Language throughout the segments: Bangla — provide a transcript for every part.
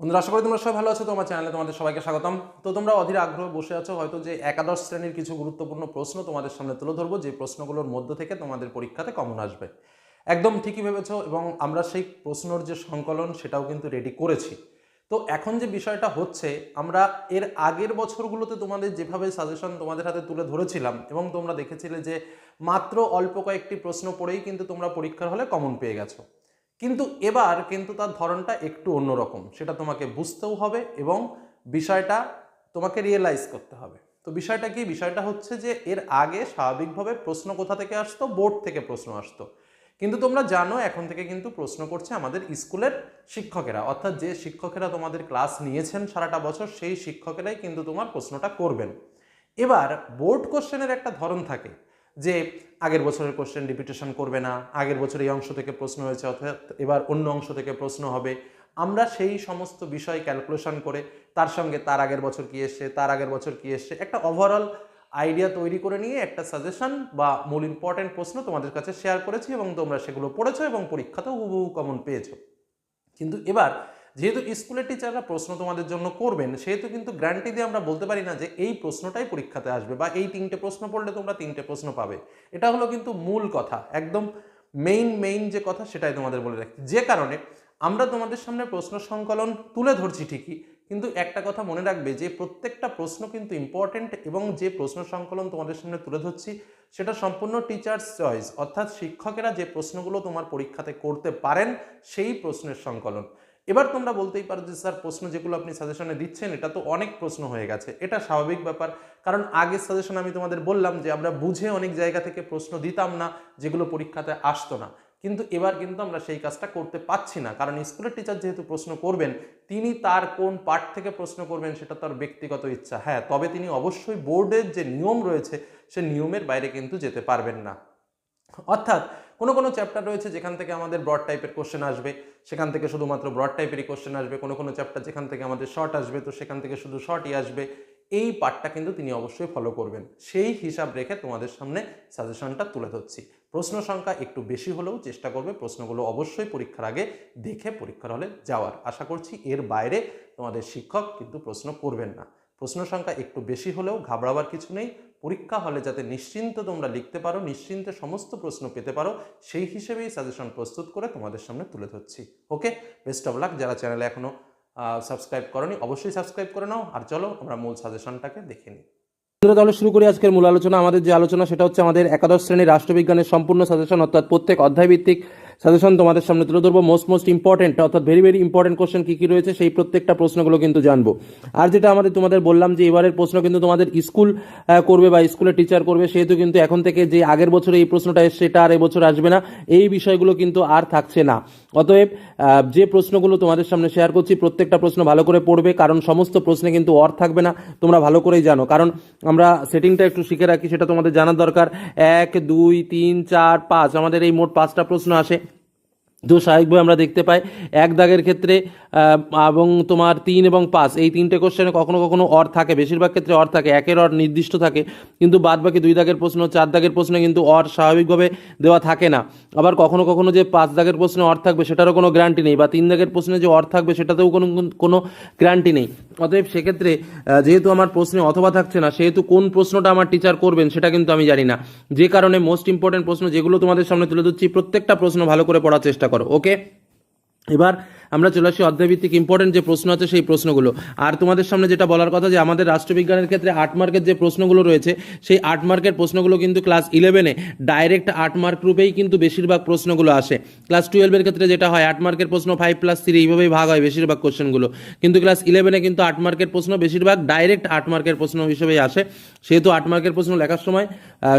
বন্ধুরা, আশা করি তোমরা সবাই ভালো আছো তোমার চ্যানেলে তোমাদের সবাইকে স্বাগতম। তো তোমরা অধীর আগ্রহ বসে আছো, হয়তো যে একাদশ শ্রেণির কিছু গুরুত্বপূর্ণ প্রশ্ন তোমাদের সামনে তুলে ধরবো, যে প্রশ্নগুলোর মধ্য থেকে তোমাদের পরীক্ষাতে কমন আসবে। একদম ঠিকই ভেবেছো, এবং আমরা সেই প্রশ্নর যে সংকলন, সেটাও কিন্তু রেডি করেছি। তো এখন যে বিষয়টা হচ্ছে, আমরা এর আগের বছরগুলোতে তোমাদের যেভাবে সাজেশন তোমাদের হাতে তুলে ধরেছিলাম, এবং তোমরা দেখেছিলে যে মাত্র অল্প কয়েকটি প্রশ্ন পড়েই কিন্তু তোমরা পরীক্ষার হলে কমন পেয়ে গেছো। কিন্তু এবার কিন্তু তার ধরনটা একটু অন্যরকম। সেটা তোমাকে বুঝতেও হবে এবং বিষয়টা তোমাকে রিয়েলাইজ করতে হবে। তো বিষয়টা কি? বিষয়টা হচ্ছে যে এর আগে স্বাভাবিকভাবে প্রশ্ন কোথা থেকে আসতো? বোর্ড থেকে প্রশ্ন আসতো। কিন্তু তোমরা জানো, এখন থেকে কিন্তু প্রশ্ন করছে আমাদের স্কুলের শিক্ষকেরা। অর্থাৎ যে শিক্ষকেরা তোমাদের ক্লাস নিয়েছেন সারাটা বছর, সেই শিক্ষকেরাই কিন্তু তোমার প্রশ্নটা করবেন। এবার বোর্ড কোশ্চেনের একটা ধরন থাকে। যে আগের বছরের কোশ্চেন রিপিটেশন করবে না, আগের বছর এই অংশ থেকে প্রশ্ন হয়েছে অর্থাৎ এবার অন্য অংশ থেকে প্রশ্ন হবে। আমরা সেই সমস্ত বিষয় ক্যালকুলেশন করে তার সঙ্গে তার আগের বছর কি এসছে, তার আগের বছর কি এসছে, একটা ওভারঅল আইডিয়া তৈরি করে নিয়ে একটা সাজেশন বা মূল ইম্পর্টেন্ট প্রশ্ন তোমাদের কাছে শেয়ার করেছি এবং তোমরা সেগুলো পড়েছো এবং পরীক্ষাতেও হুবহু কমন পেয়েছ। কিন্তু এবার যেহেতু স্কুলের টিচাররা প্রশ্ন তোমাদের জন্য করবেন, সেহেতু কিন্তু গ্যারান্টি দিয়ে আমরা বলতে পারি না যে এই প্রশ্নটাই পরীক্ষাতে আসবে বা এই তিনটে প্রশ্ন পড়লে তোমরা তিনটে প্রশ্ন পাবে। এটা হলো কিন্তু মূল কথা, একদম মেইন মেইন যে কথা সেটাই তোমাদের বলে রাখছি। যে কারণে আমরা তোমাদের সামনে প্রশ্ন সংকলন তুলে ধরছি ঠিকই, কিন্তু একটা কথা মনে রাখবে যে প্রত্যেকটা প্রশ্ন কিন্তু ইম্পর্টেন্ট এবং যে প্রশ্ন সংকলন তোমাদের সামনে তুলে ধরছি, সেটা সম্পূর্ণ টিচার্স চয়েস অর্থাৎ শিক্ষকেরা যে প্রশ্নগুলো তোমার পরীক্ষাতে করতে পারেন, সেই প্রশ্নের সংকলন। এবার তোমরা বলতেই পারো যে, স্যার, প্রশ্ন যেগুলো আপনি সাজেশনে দিচ্ছেন, এটা তো অনেক প্রশ্ন হয়ে গেছে। এটা স্বাভাবিক ব্যাপার। কারণ আগের সাজেশন আমি তোমাদের বললাম যে, আমরা বুঝে অনেক জায়গা থেকে প্রশ্ন দিতাম না, যেগুলো পরীক্ষাতে আসতো না। কিন্তু এবার কিন্তু আমরা সেই কাজটা করতে পাচ্ছি না। কারণ স্কুলের টিচার যেহেতু প্রশ্ন করবেন, তিনি তার কোন পার্ট থেকে প্রশ্ন করবেন সেটা তার ব্যক্তিগত ইচ্ছা। হ্যাঁ তবে তিনি অবশ্যই বোর্ডের যে নিয়ম রয়েছে, সে নিয়মের বাইরে কিন্তু যেতে পারবেন না। অর্থাৎ কোনো কোনো চ্যাপ্টার রয়েছে যেখান থেকে আমাদের ব্রড টাইপের কোশ্চেন আসবে, সেখান থেকে শুধুমাত্র ব্রড টাইপেরই কোশ্চেন আসবে, কোনো কোনো চ্যাপ্টার যেখান থেকে আমাদের শর্ট আসবে, তো সেখান থেকে শুধু শর্টই আসবে, এই পার্টটা কিন্তু তিনি অবশ্যই ফলো করবেন। সেই হিসাব রেখে তোমাদের সামনে সাজেশনটা তুলে ধরছি। প্রশ্ন সংখ্যা একটু বেশি হলেও চেষ্টা করবে, প্রশ্নগুলো অবশ্যই পরীক্ষার আগে দেখে পরীক্ষার হলে যাওয়ার। আশা করছি এর বাইরে তোমাদের শিক্ষক কিন্তু প্রশ্ন করবেন না। প্রশ্ন সংখ্যা একটু বেশি হলেও ঘাবড়াবার কিছু নেই। পরীক্ষা হলে যাতে নিশ্চিন্ত তোমরা লিখতে পারো, নিশ্চিন্তে সমস্ত প্রশ্ন পেতে পারো, সেই হিসেবেই সাজেশন প্রস্তুত করে তোমাদের সামনে তুলে ধরছি। ওকে বেস্ট অফ লাক যারা চ্যানেলে এখনও সাবস্ক্রাইব করনি, অবশ্যই সাবস্ক্রাইব করে নাও। আর চলো, আমরা মূল সাজেশনটাকে দেখে নিই। তাহলে শুরু করি আজকের মূল আলোচনা। আমাদের যে আলোচনা, সেটা হচ্ছে আমাদের একাদশ শ্রেণির রাষ্ট্রবিজ্ঞানের সম্পূর্ণ সাজেশন অর্থাৎ প্রত্যেক অধ্যায়ভিত্তিক সাজেশন তোমাদের সামনে তুলে ধরবো। মোস্ট মোস্ট ইম্পর্টেন্ট অর্থাৎ ভেরি ভেরি ইম্পর্টেন্ট কোশ্চেন কী কী রয়েছে, সেই প্রত্যেকটা প্রশ্নগুলো কিন্তু জানব। আর যেটা আমাদের তোমাদের বললাম যে এবারের প্রশ্ন কিন্তু তোমাদের স্কুল করবে বা স্কুলের টিচার করবে, সেহেতু কিন্তু এখন থেকে যে আগের বছরে এই প্রশ্নটা এসছে, সেটা আর এবছর আসবে না। এই বিষয়গুলো কিন্তু আর থাকছে না। অতএব যে প্রশ্নগুলো তোমাদের সামনে শেয়ার করছি, প্রত্যেকটা প্রশ্ন ভালো করে পড়বে, কারণ সমস্ত প্রশ্নে কিন্তু অর থাকবে না। তোমরা ভালো করেই জানো। কারণ আমরা সেটিংটা একটু শিখে রাখি, সেটা তোমাদের জানার দরকার। এক, দুই, তিন, চার, পাঁচ, আমাদের এই মোট পাঁচটা প্রশ্ন আসে। তো স্বাভাবিকভাবে আমরা দেখতে পাই। এক দাগের ক্ষেত্রে এবং তোমার তিন এবং পাঁচ, এই তিনটে কোশ্চেনে কখনো কখনো অর থাকে, বেশিরভাগ ক্ষেত্রে অর থাকে, একের অর নির্দিষ্ট থাকে, কিন্তু বাদ বাকি দুই দাগের প্রশ্ন, চার দাগের প্রশ্নে কিন্তু অর স্বাভাবিকভাবে দেওয়া থাকে না। আবার কখনো কখনো যে পাঁচ দাগের প্রশ্নে অর থাকবে, সেটারও কোনো গ্যারান্টি নেই, বা তিন দাগের প্রশ্নে যে অর থাকবে, সেটাতেও কোনো কোনো গ্যারান্টি নেই। অতএব সেক্ষেত্রে যেহেতু আমার প্রশ্নে অথবা থাকছে না, সেহেতু কোন প্রশ্নটা আমার টিচার করবেন, সেটা কিন্তু আমি জানি না। যে কারণে মোস্ট ইম্পর্টেন্ট প্রশ্ন যেগুলো তোমাদের সামনে তুলে ধরছি, প্রত্যেকটা প্রশ্ন ভালো করে পড়ার চেষ্টা করো ওকে? এবার আমরা চলে আসি অধ্যায়ভিত্তিক ইম্পর্টেন্ট যে প্রশ্ন আছে সেই প্রশ্নগুলো। আর তোমাদের সামনে যেটা বলার কথা যে আমাদের রাষ্ট্রবিজ্ঞানের ক্ষেত্রে আট মার্কের যে প্রশ্নগুলো রয়েছে, সেই আট মার্কের প্রশ্নগুলো কিন্তু ক্লাস ইলেভেনে ডাইরেক্ট আট মার্ক রূপেই কিন্তু বেশিরভাগ প্রশ্নগুলো আসে। ক্লাস টুয়েলভের ক্ষেত্রে যেটা হয়, আট মার্কের প্রশ্ন ফাইভ প্লাস থ্রি এইভাবেই ভাগ হয় বেশিরভাগ কোশ্চেনগুলো কিন্তু ক্লাস ইলেভেনে কিন্তু আট মার্কের প্রশ্ন বেশিরভাগ ডাইরেক্ট আট মার্কের প্রশ্ন হিসেবেই আসে। সেহেতু আট মার্কের প্রশ্ন লেখার সময়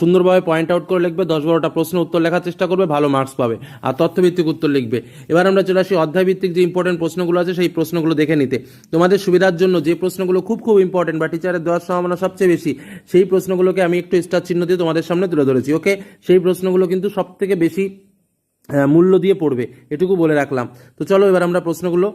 সুন্দরভাবে পয়েন্ট আউট করে লিখবে, দশ বারোটা প্রশ্ন উত্তর লেখার চেষ্টা করবে, ভালো মার্কস পাবে। আর তথ্যভিত্তিক উত্তর লিখবে। এবার আমরা চলে আসি অধ্যায়ভিত্তিক যে ইম্পর্টেন্ট প্রশ্নগুলো আছে, সেই প্রশ্নগুলো দেখে নিতে। তোমাদের সুবিধার জন্য যে প্রশ্নগুলো খুব খুব ইম্পর্টেন্ট বা টিচারের দেওয়ার সম্ভাবনা সবচেয়ে বেশি, সেই প্রশ্নগুলোকে আমি একটু স্টার চিহ্ন দিয়ে তোমাদের সামনে তুলে ধরেছি ওকে সেই প্রশ্নগুলো কিন্তু সব থেকে বেশি মূল্য দিয়ে পড়বে, এটুকু বলে রাখলাম। তো চলো এবার আমরা প্রশ্নগুলো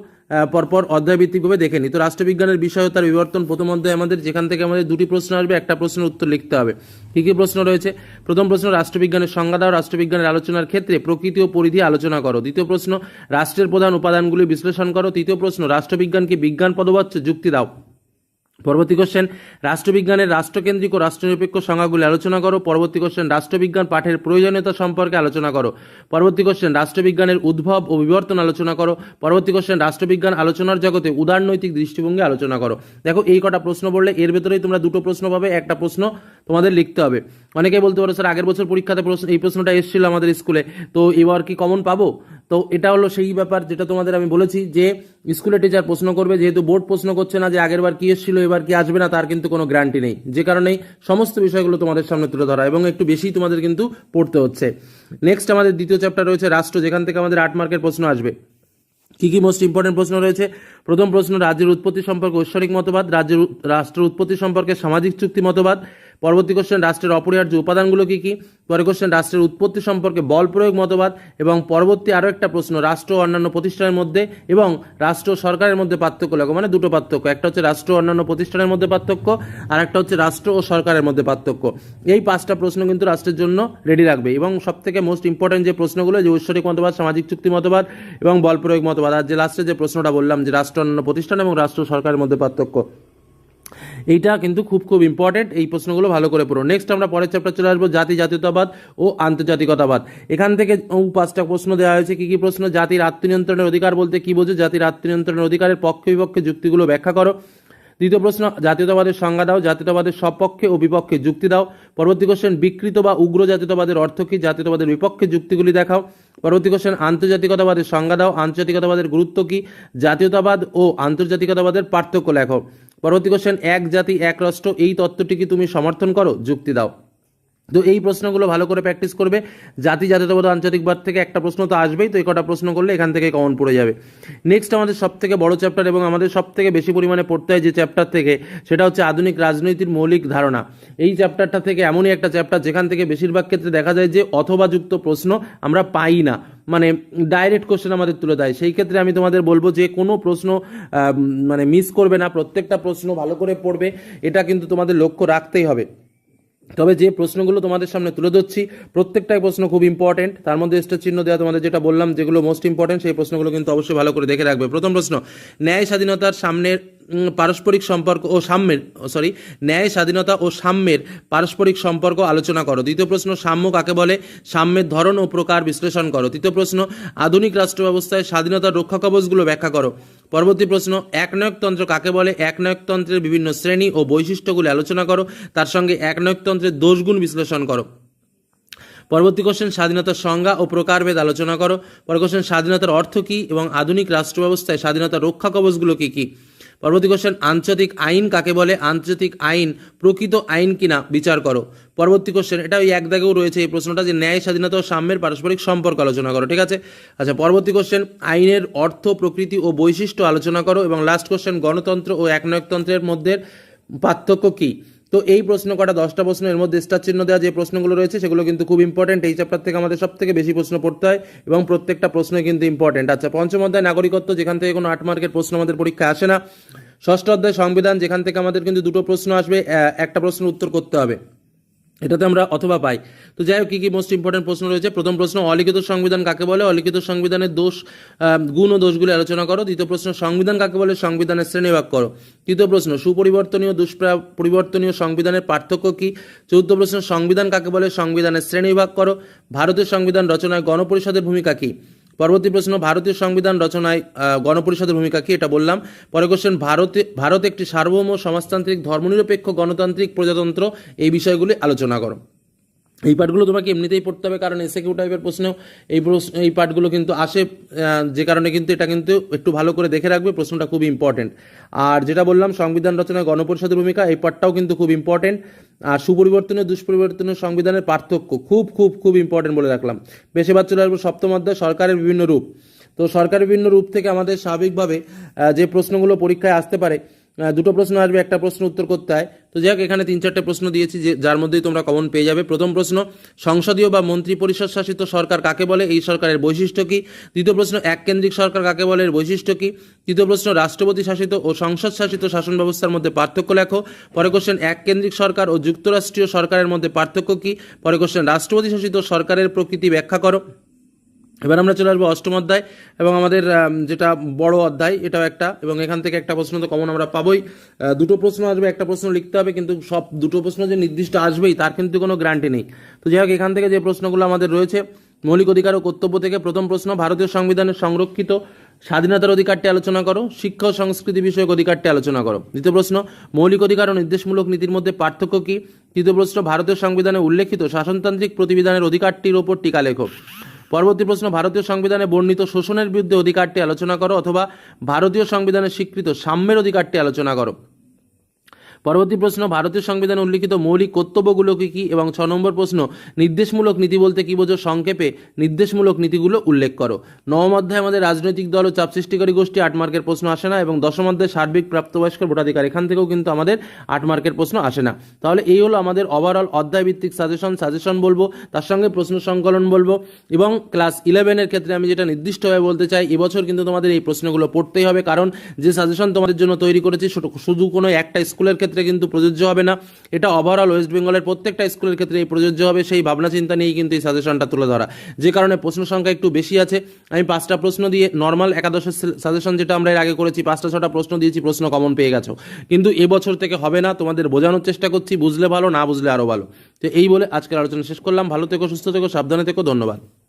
পরপর অধ্যায়ভিত্তিকভাবে দেখে নিই। তো রাষ্ট্রবিজ্ঞানের বিষয় তার বিবর্তন। প্রথম অধ্যায় আমাদের যেখান থেকে আমাদের দুটি প্রশ্ন আসবে, একটা প্রশ্নের উত্তর লিখতে হবে। কী কী প্রশ্ন রয়েছে? প্রথম প্রশ্ন, রাষ্ট্রবিজ্ঞানের সংজ্ঞা দাও। রাষ্ট্রবিজ্ঞানের আলোচনার ক্ষেত্রে প্রকৃতি ও পরিধি আলোচনা করো। দ্বিতীয় প্রশ্ন, রাষ্ট্রের প্রধান উপাদানগুলি বিশ্লেষণ করো। তৃতীয় প্রশ্ন, রাষ্ট্রবিজ্ঞানকে বিজ্ঞান পদবাচ্য যুক্তি দাও। পরবর্তী কোশ্চেন রাষ্ট্রবিজ্ঞানের রাষ্ট্রকেন্দ্রিক ও রাষ্ট্রনিরপেক্ষ সংজ্ঞাগুলি আলোচনা করো। পরবর্তী কোশ্চেন রাষ্ট্রবিজ্ঞান পাঠের প্রয়োজনীয়তা সম্পর্কে আলোচনা করো। পরবর্তী কোশ্চেন রাষ্ট্রবিজ্ঞানের উদ্ভব ও বিবর্তন আলোচনা করো। পরবর্তী কোশ্চেন রাষ্ট্রবিজ্ঞান আলোচনার জগতে উদারনৈতিক দৃষ্টিভঙ্গি আলোচনা করো। দেখো, এই কটা প্রশ্ন বললে এর ভেতরেই তোমরা দুটো প্রশ্ন পাবে, একটা প্রশ্ন তোমাদের লিখতে হবে। অনেকেই বলতে পারো, স্যার, আগের বছর পরীক্ষাতে প্রশ্ন এই প্রশ্নটা এসেছিল আমাদের স্কুলে, তো এবার কি কমন পাবো? তো এটা হলো সেই ব্যাপার যেটা তোমাদের আমি বলেছি যে স্কুলে টিচার প্রশ্ন করবে, যেহেতু বোর্ড প্রশ্ন করছে না যে আগের বার কি এসেছিল, এবার কি আসবে না, তার কিন্তু কোনো গ্যারান্টি নেই। যে কারণেই সমস্ত বিষয়গুলো তোমাদের সামনে তুলে ধরা এবং একটু বেশি তোমাদের কিন্তু পড়তে হচ্ছে। নেক্সট আমাদের দ্বিতীয় চ্যাপ্টার রয়েছে, রাষ্ট্র, যেখান থেকে আমাদের আট মার্কের প্রশ্ন আসবে। কি কি মোস্ট ইম্পর্টেন্ট প্রশ্ন রয়েছে? প্রথম প্রশ্ন, রাজ্যের উৎপত্তি সম্পর্কে ঐশ্বরিক মতবাদ, রাজ্যের রাষ্ট্রের উৎপত্তি সম্পর্কে সামাজিক চুক্তি মতবাদ পরবর্তী কোশ্চেন রাষ্ট্রের অপরিহার্য উপাদানগুলো কি কি? পরে কোশ্চেন রাষ্ট্রের উৎপত্তি সম্পর্কে বল প্রয়োগ মতবাদ এবং পরবর্তী আরও একটা প্রশ্ন, রাষ্ট্র অন্যান্য প্রতিষ্ঠানের মধ্যে এবং রাষ্ট্র সরকারের মধ্যে পার্থক্য লাগো মানে দুটো পার্থক্য, একটা হচ্ছে রাষ্ট্র অন্যান্য প্রতিষ্ঠানের মধ্যে পার্থক্য আর একটা হচ্ছে রাষ্ট্র ও সরকারের মধ্যে পার্থক্য। এই পাঁচটা প্রশ্ন কিন্তু রাষ্ট্রের জন্য রেডি রাখবে এবং সব থেকে মোস্ট ইম্পর্টেন্ট যে প্রশ্নগুলো, যে ঐশ্বরিক মতবাদ, সামাজিক চুক্তি মতবাদ এবং বল প্রয়োগ মতবাদ, আর যে লাস্টে যে প্রশ্নটা বললাম যে রাষ্ট্র অন্যান্য প্রতিষ্ঠান এবং রাষ্ট্র সরকারের মধ্যে পার্থক্য। এইটা কিন্তু খুব খুব ইম্পর্টেন্ট এই প্রশ্নগুলো ভালো করে পড়ো। নেক্সট আমরা পরের চ্যাপ্টার চলে আসব, জাতি, জাতীয়তাবাদ ও আন্তর্জাতিকতাবাদ। এখান থেকে পাঁচটা প্রশ্ন দেওয়া হয়েছে, কি কি প্রশ্ন? জাতির আত্মনিয়ন্ত্রণের অধিকার বলতে কি বোঝো? জাতির আত্মনিয়ন্ত্রণের অধিকারের পক্ষে বিপক্ষে যুক্তিগুলো ব্যাখ্যা করো। দ্বিতীয় প্রশ্ন, জাতীয়তাবাদের সংজ্ঞা দাও, জাতীয়তাবাদের সপক্ষে ও বিপক্ষে যুক্তি দাও। পরবর্তী কোশ্চেন বিকৃত বা উগ্র জাতীয়তাবাদের অর্থ কী? জাতীয়তাবাদের বিপক্ষে যুক্তিগুলি দেখাও। পরবর্তী কোশ্চেন আন্তর্জাতিকতাবাদের সংজ্ঞা দাও, আন্তর্জাতিকতাবাদের গুরুত্ব কী? জাতীয়তাবাদ ও আন্তর্জাতিকতাবাদের পার্থক্য লেখো। পরবর্তী কোশ্চেন এক জাতি, এক রাষ্ট্র, এই তত্ত্বটি কি তুমি সমর্থন করো? যুক্তি দাও। তো এই প্রশ্নগুলো ভালো করে প্র্যাকটিস করবে। জাতি, জাতীয়তাবাদ আন্তর্জাতিকবাদ থেকে একটা প্রশ্ন তো আসবেই, তো এই কটা প্রশ্ন করলে এখান থেকে কমন পড়ে যাবে। নেক্সট আমাদের সব থেকে বড় চ্যাপ্টার এবং আমাদের সব থেকে বেশি পরিমাণে পড়তে হয় যে চ্যাপ্টার থেকে, সেটা হচ্ছে আধুনিক রাজনীতির মৌলিক ধারণা। এই চ্যাপ্টারটা থেকে এমনই একটা চ্যাপ্টার যেখান থেকে বেশিরভাগ ক্ষেত্রে দেখা যায় যে অথবা যুক্ত প্রশ্ন আমরা পাই না। মানে ডাইরেক্ট কোশ্চেন আমাদের তুলে দেয়। সেই ক্ষেত্রে আমি তোমাদের বলব যে কোনো প্রশ্ন মানে মিস করবে না, প্রত্যেকটা প্রশ্ন ভালো করে পড়বে, এটা কিন্তু তোমাদের লক্ষ্য রাখতেই হবে। তবে যে প্রশ্নগুলো তোমাদের সামনে তুলে ধরছি, প্রত্যেকটাই প্রশ্ন খুব ইম্পর্টেন্ট তার মধ্যে স্টার চিহ্ন দেওয়া তোমাদের যেটা বললাম, যেগুলো মোস্ট ইম্পর্টেন্ট সেই প্রশ্নগুলো কিন্তু অবশ্যই ভালো করে দেখে রাখবে। প্রথম প্রশ্ন, ন্যায় স্বাধীনতার সামনের পারস্পরিক সম্পর্ক ও সাম্যের সরি ন্যায়, স্বাধীনতা ও সাম্যের পারস্পরিক সম্পর্ক আলোচনা করো। দ্বিতীয় প্রশ্ন, সাম্য কাকে বলে? সাম্যের ধরন ও প্রকার বিশ্লেষণ করো। তৃতীয় প্রশ্ন, আধুনিক রাষ্ট্র ব্যবস্থায় স্বাধীনতার রক্ষা কবচগুলো ব্যাখ্যা করো। পরবর্তী প্রশ্ন, একনায়কতন্ত্র কাকে বলে? একনায়কতন্ত্রের বিভিন্ন শ্রেণি ও বৈশিষ্ট্যগুলি আলোচনা করো। তার সঙ্গে একনায়কতন্ত্রের দোষগুণ বিশ্লেষণ করো। পরবর্তী কোশ্চেন স্বাধীনতার সংজ্ঞা ও প্রকারভেদ আলোচনা করো। পরের কোশ্চেন স্বাধীনতার অর্থ কী এবং আধুনিক রাষ্ট্র ব্যবস্থায় স্বাধীনতার রক্ষা কবচগুলো কী কী? পরবর্তী কোশ্চেন আন্তর্জাতিক আইন কাকে বলে? আন্তর্জাতিক আইন প্রকৃত আইন কিনা? বিচার করো। পরবর্তী কোশ্চেন এটা ওই এক দাগেও রয়েছে এই প্রশ্নটা যে ন্যায়, স্বাধীনতা ও সাম্যের পারস্পরিক সম্পর্ক আলোচনা করো, ঠিক আছে? আচ্ছা পরবর্তী কোশ্চেন আইনের অর্থ, প্রকৃতি ও বৈশিষ্ট্য আলোচনা করো এবং লাস্ট কোশ্চেন গণতন্ত্র ও একনায়কতন্ত্রের মধ্যে পার্থক্য কী? তো এই প্রশ্ন কটা দশটা প্রশ্ন, এর মধ্যে স্টার চিহ্ন দেওয়া যে প্রশ্নগুলো রয়েছে, সেগুলো কিন্তু খুব ইম্পর্টেন্ট এই চ্যাপ্টার থেকে আমাদের সব থেকে বেশি প্রশ্ন পড়তে হয় এবং প্রত্যেকটা প্রশ্ন কিন্তু ইম্পর্টেন্ট আচ্ছা পঞ্চম অধ্যায়, নাগরিকত্ব, যেখান থেকে কোনো আট মার্কের প্রশ্ন আমাদের পরীক্ষায় আসে না। ষষ্ঠ অধ্যায়, সংবিধান, যেখান থেকে আমাদের কিন্তু দুটো প্রশ্ন আসবে একটা প্রশ্ন উত্তর করতে হবে। এটাতে আমরা অথবা পাই। তো যাই হোক, কী কী মোস্ট ইম্পর্টেন্ট প্রশ্ন রয়েছে? প্রথম প্রশ্ন, অলিখিত সংবিধান কাকে বলে? অলিখিত সংবিধানের দোষ গুণ ও দোষগুলি আলোচনা করো। দ্বিতীয় প্রশ্ন, সংবিধান কাকে বলে? সংবিধানের শ্রেণীভাগ করো। তৃতীয় প্রশ্ন, সুপরিবর্তনীয় দুষ্প্রা পরিবর্তনীয় সংবিধানের পার্থক্য কী? চতুর্থ প্রশ্ন, সংবিধান কাকে বলে? সংবিধানের শ্রেণীবিভাগ করো। ভারতের সংবিধান রচনায় গণপরিষদের ভূমিকা কী? পরবর্তী প্রশ্ন, ভারতীয় সংবিধান রচনায় গণপরিষদের ভূমিকা কি? এটা বললাম। পরে কোশ্চেন ভারতে, ভারত একটি সার্বভৌম সমাজতান্ত্রিক, ধর্মনিরপেক্ষ গণতান্ত্রিক প্রজাতন্ত্র। এই বিষয়গুলি আলোচনা করো। এই পার্টগুলো তোমাকে এমনিতেই পড়তে হবে, কারণ এসে কিউ টাইপের প্রশ্নেও এই প্রশ্ন, এই পার্টগুলো কিন্তু আসে যে কারণে কিন্তু এটা কিন্তু একটু ভালো করে দেখে রাখবে, প্রশ্নটা খুব ইম্পর্টেন্ট আর যেটা বললাম, সংবিধান রচনায় গণপরিষদের ভূমিকা, এই পার্টটাও কিন্তু খুব ইম্পর্টেন্ট আর সুপরিবর্তনের, দুষ্পরিবর্তনের সংবিধানের পার্থক্য খুব খুব খুব ইম্পর্টেন্ট বলে রাখলাম। বেশিরভাগ চলে আসব সপ্তম অধ্যায়, সরকারের বিভিন্ন রূপ। তো সরকারের বিভিন্ন রূপ থেকে আমাদের স্বাভাবিকভাবে যে প্রশ্নগুলো পরীক্ষায় আসতে পারে দুটো প্রশ্ন আসবে, একটা প্রশ্ন উত্তর করতে হয়। তো যাই হোক, এখানে তিন চারটে প্রশ্ন দিয়েছি যে, যার মধ্যেই তোমরা কমন পেয়ে যাবে। প্রথম প্রশ্ন, সংসদীয় বা মন্ত্রী পরিষদ শাসিত সরকার কাকে বলে? এই সরকারের বৈশিষ্ট্য কি? দ্বিতীয় প্রশ্ন এক কেন্দ্রিক সরকার কাকে বলে? এর বৈশিষ্ট্য কি? তৃতীয় প্রশ্ন, রাষ্ট্রপতি শাসিত ও সংসদ শাসিত শাসন ব্যবস্থার মধ্যে পার্থক্য লেখো। পরে কোশ্চেন এক কেন্দ্রিক সরকার ও যুক্তরাষ্ট্রীয় সরকারের মধ্যে পার্থক্য কি? পরে কোশ্চেন রাষ্ট্রপতি শাসিত সরকারের প্রকৃতি ব্যাখ্যা করো। এবার আমরা চলে আসব অষ্টম অধ্যায়, এবং আমাদের যেটা বড় অধ্যায়, এটাও একটা, এবং এখান থেকে একটা প্রশ্ন তো কমন আমরা পাবোই। দুটো প্রশ্ন আসবে, একটা প্রশ্ন লিখতে হবে, কিন্তু সব দুটো প্রশ্ন যে নির্দিষ্ট আসবেই, তার কিন্তু কোনো গ্যারান্টি নেই। তো যাই হোক, এখান থেকে যে প্রশ্নগুলো আমাদের রয়েছে, মৌলিক অধিকার ও কর্তব্য থেকে প্রথম প্রশ্ন, ভারতীয় সংবিধানের সংরক্ষিত স্বাধীনতার অধিকারটি আলোচনা করো, শিক্ষা ও সংস্কৃতি বিষয়ক অধিকারটি আলোচনা করো। দ্বিতীয় প্রশ্ন, মৌলিক অধিকার ও নির্দেশমূলক নীতির মধ্যে পার্থক্য কি? তৃতীয় প্রশ্ন, ভারতীয় সংবিধানে উল্লেখিত শাসনতান্ত্রিক প্রতিবিধানের অধিকারটির ওপর টিকা লেখো। পরবর্তী প্রশ্ন, ভারতীয় সংবিধানে বর্ণিত শোষণের বিরুদ্ধে অধিকারটি আলোচনা করো অথবা ভারতীয় সংবিধানে স্বীকৃত সাম্যের অধিকারটি আলোচনা করো। পরবর্তী প্রশ্ন, ভারতীয় সংবিধানে উল্লিখিত মৌলিক কর্তব্যগুলো কি কি এবং ছ নম্বর প্রশ্ন, নির্দেশমূলক নীতি বলতে কি বোঝো? সংক্ষেপে নির্দেশমূলক নীতিগুলো উল্লেখ করো। নবম অধ্যায়ে আমাদের রাজনৈতিক দল ও চাপ সৃষ্টিকারী গোষ্ঠী আট মার্কের প্রশ্ন আসে না এবং দশম অধ্যায়ে সার্বিক প্রাপ্তবয়স্ক ভোটাধিকার, এখান থেকেও কিন্তু আমাদের আট মার্কের প্রশ্ন আসে না। তাহলে এই হলো আমাদের ওভারঅল অধ্যায় ভিত্তিক সাজেশন সাজেশন বলব, তার সঙ্গে প্রশ্ন সংকলন বলব এবং ক্লাস ইলেভেনের ক্ষেত্রে আমি যেটা নির্দিষ্টভাবে বলতে চাই, এবছর কিন্তু তোমাদের এই প্রশ্নগুলো পড়তেই হবে, কারণ যে সাজেশন তোমাদের জন্য তৈরি করেছি শুধু- কোনো একটা স্কুলের ক্ষেত্রে কিন্তু প্রযোজ্য হবে না। এটা ওভারঅল ওয়েস্ট বেঙ্গলের প্রত্যেকটা স্কুলের ক্ষেত্রে এই প্রযোজ্য হবে, সেই ভাবনা চিন্তা নিয়েই কিন্তু এই সাজেশনটা তুলে ধরা। যে কারণে প্রশ্ন সংখ্যা একটু বেশি আছে। আমি পাঁচটা প্রশ্ন দিয়ে নর্মাল একাদশের সাজেশন যেটা আমরা এর আগে করেছি, পাঁচটা, ছটা প্রশ্ন দিয়েছি, প্রশ্ন কমন পেয়ে গেছো। কিন্তু এবছর থেকে হবে না, তোমাদের বোঝানোর চেষ্টা করছি, বুঝলে ভালো, না বুঝলে আরও ভালো। তো এই বলে আজকের আলোচনা শেষ করলাম। ভালো থেকো, সুস্থ থেকো, সাবধানে থেকো, ধন্যবাদ।